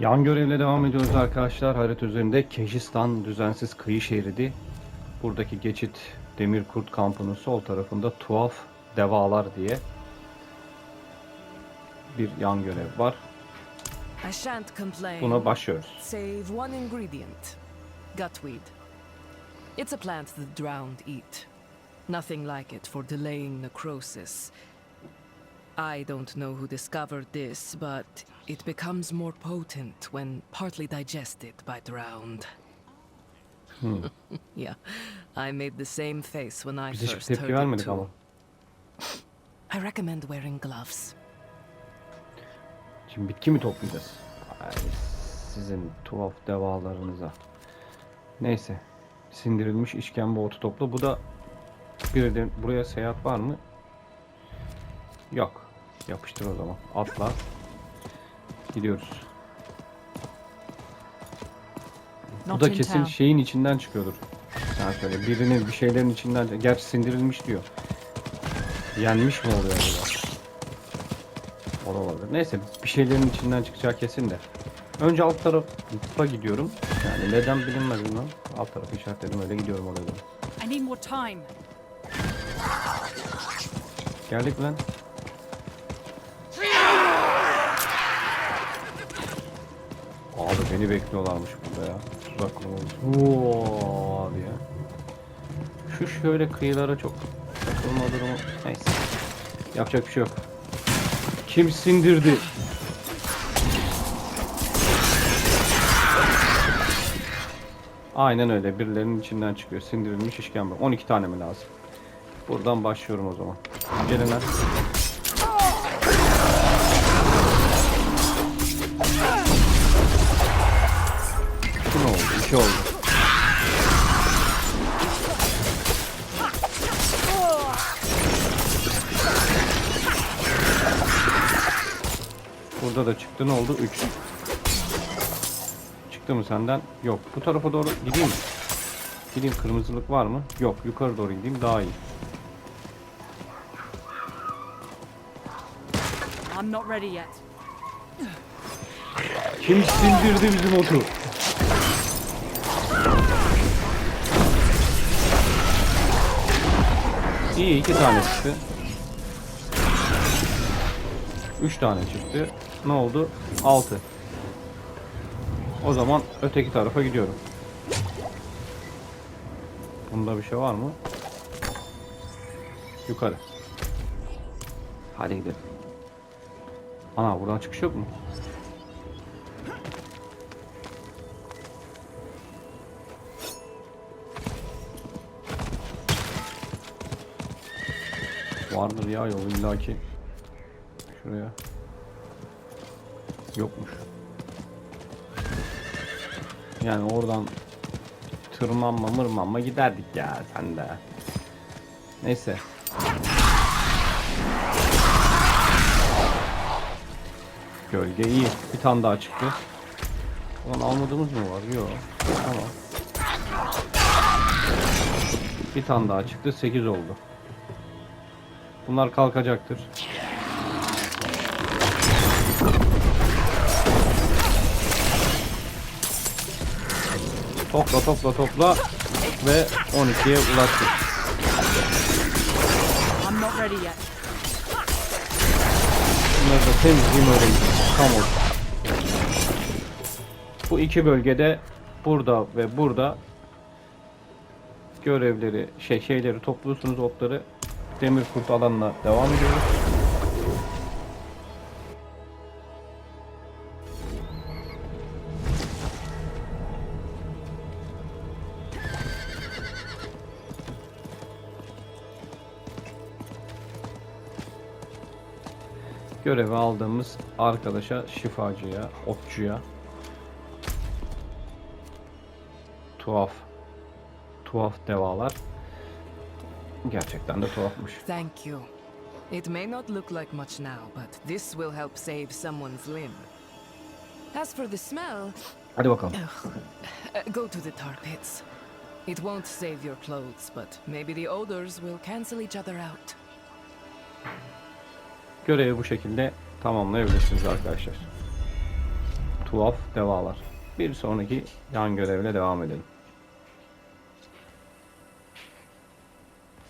Yan görevle devam ediyoruz arkadaşlar. Harita üzerinde Kejistan düzensiz kıyı şeridi. Buradaki geçit Demir Kurt kampının sol tarafında tuhaf devalar diye bir yan görev var. Buna başlıyoruz. Save one ingredient gutweed. It's a plant the drowned eat. Nothing like it for delaying necrosis. I don't know who discovered this, but it becomes more potent when partly digested by drowned. yeah, I made the same face when I Biz first tepki heard it vermedik ama. I recommend wearing gloves. Şimdi bitki mi toplayacağız? Ay, sizin tuhaf devalarınıza. Neyse. Sindirilmiş işkembe otu topla. Bu da bir de buraya seyahat var mı? Yok. Yapıştır o zaman. Atla. Gidiyoruz. Bu da in kesin şeyin içinden çıkıyordur. Sen söyle. Birinin bir şeylerin içinden. Gerçi sindirilmiş diyor. Yenmiş mi oluyor acaba? O da olabilir. Neyse bir şeylerin içinden çıkacağı kesin de. Önce alt tarafa gidiyorum. Yani neden bilinmez bilmem. Alt tarafı işaretledim öyle gidiyorum oraya doğru. Geldik lan. Beni bekliyorlarmış burada ya. Tuzak kurulmuş. Oo abi ya. Şu şöyle kıyılara çok takılma durumu. Neyse. Yapacak bir şey yok. Kim sindirdi? Aynen öyle. Birilerinin içinden çıkıyor. Sindirilmiş işkembe. 12 tane mi lazım? Buradan başlıyorum o zaman. Gelin lan. 2 oldu. Burada da çıktı ne oldu? 3. Çıktı mı senden? Yok. Bu tarafa doğru gideyim mi? Gideyim kırmızılık var mı? Yok. Yukarı doğru gideyim daha iyi. I'm not ready yet. Kim sindirdi bizim otu? İyi iki tane çıktı. Üç tane çıktı. Ne oldu? Altı. O zaman öteki tarafa gidiyorum. Bunda bir şey var mı? Yukarı. Hadi gidelim. Ana buradan çıkış yok mu? Vardır ya yol illaki. Şuraya. Yokmuş. Yani oradan tırmanma mırmanma giderdik ya sen de. Neyse. Gölge iyi. Bir tane daha çıktı. Ulan almadığımız mı var? Yok. Tamam. Bir tane daha çıktı. 8 oldu. Bunlar kalkacaktır. Topla topla topla ve 12'ye ulaştık. Bunları da temizliğini öğreneceğiz. Tam orta. Bu iki bölgede burada ve burada görevleri şey şeyleri topluyorsunuz otları demir kurt alanına devam ediyoruz. Görevi aldığımız arkadaşa, şifacıya, otçuya tuhaf. Tuhaf devalar gerçekten de tuhafmış. Thank you. It may not look like much now, but this will help save someone's limb. As for the smell, Hadi bakalım. uh, go to the tar pits. It won't save your clothes, but maybe the odors will cancel each other out. Görevi bu şekilde tamamlayabilirsiniz arkadaşlar. Tuhaf devalar. Bir sonraki yan görevle devam edelim.